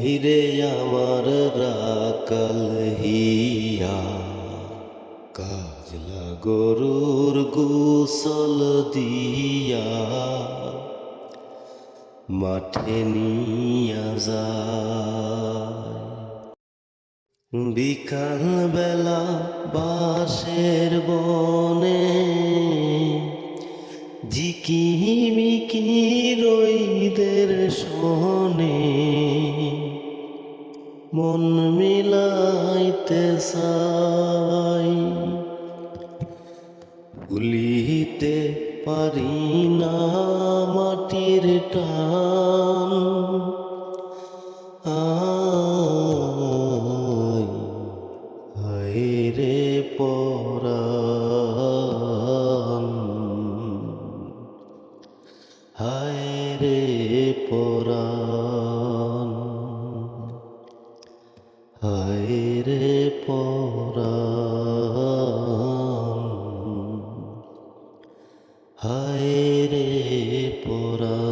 হাইরে আমার রাকাল হিয়া। কাজলা গরুর গোসল দিয়া। মাঠে নিয়া যায়। বিকাল বেলা বাসের বনে। ঝিকিমিকি রইদের শোনে। মন মিলাইতে সাই ভুলিতে পারি না মাটির টান। রে পরাণ। হায় রে পরাণ। হায়রে পরাণ হায়রে পরাণ।